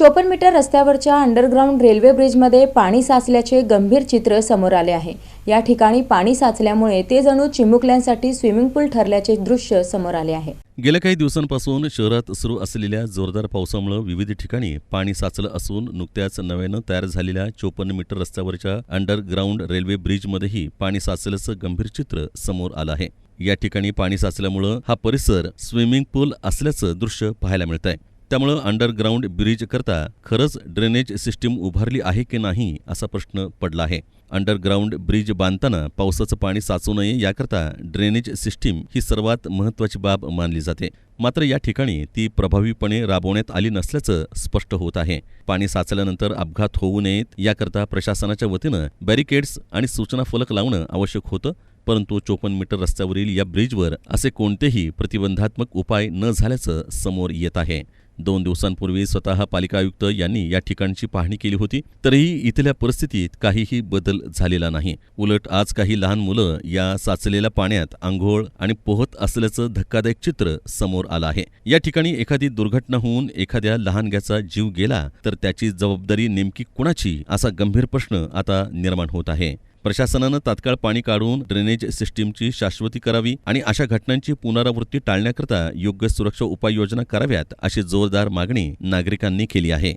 चोपन्न मीटर रस्त्यावरच्या underground railway ब्रिजमध्ये पाणी साचल्याचे गंभीर चित्र समोर आले आहे. या ठिकाणी पाणी साचल्यामुळे ते जणू चिमुकल्यांसाठी स्विमिंग पूल ठरल्याचे दृश्य समोर आले आहे. गेल्या काही दिवसांपासून शहरात सुरू असलेल्या जोरदार पावसामुळे विविध ठिकाणी पाणी साचलं असून नुकत्याच नव्यानं तयार झालेल्या चोपन्न मीटर रस्त्यावरच्या अंडरग्राऊंड रेल्वे ब्रिजमध्येही पाणी साचल्याचं गंभीर चित्र समोर आलं आहे. या ठिकाणी पाणी साचल्यामुळं हा परिसर स्विमिंग पूल असल्याचं दृश्य पाहायला मिळत आहे त्यामुळं अंडरग्राऊंड ब्रिज करता खरंच ड्रेनेज सिस्टीम उभारली आहे की नाही असा प्रश्न पडला आहे. अंडरग्राऊंड ब्रिज बांधताना पावसाचं पाणी साचू नये याकरता ड्रेनेज सिस्टीम ही सर्वात महत्त्वाची बाब मानली जाते. मात्र या ठिकाणी ती प्रभावीपणे राबवण्यात आली नसल्याचं स्पष्ट होत आहे. पाणी साचल्यानंतर अपघात होऊ नयेत याकरता प्रशासनाच्या वतीनं बॅरिकेड्स आणि सूचना फलक लावणं आवश्यक होतं परंतु चोपन्न मीटर रस्त्यावरील या ब्रिजवर असे कोणतेही प्रतिबंधात्मक उपाय न झाल्याचं समोर येत आहे. दोन दिवसांपूर्वी स्वतः पालिका आयुक्त यांनी या ठिकाणची पाहणी केली होती. तरीही इथल्या परिस्थितीत काहीही बदल झालेला नाही. उलट आज काही लहान मुलं या साचलेल्या पाण्यात आंघोळ आणि पोहत असल्याचं धक्कादायक चित्र समोर आलं आहे. या ठिकाणी एखादी दुर्घटना होऊन एखाद्या लहानग्याचा जीव गेला तर त्याची जबाबदारी नेमकी कुणाची? असा गंभीर प्रश्न आता निर्माण होत आहे. प्रशासनानं तात्काळ पाणी काढून ड्रेनेज सिस्टीमची शाश्वती करावी आणि अशा घटनांची पुनरावृत्ती टाळण्याकरता योग्य सुरक्षा उपाययोजना कराव्यात अशी जोरदार मागणी नागरिकांनी केली आहे.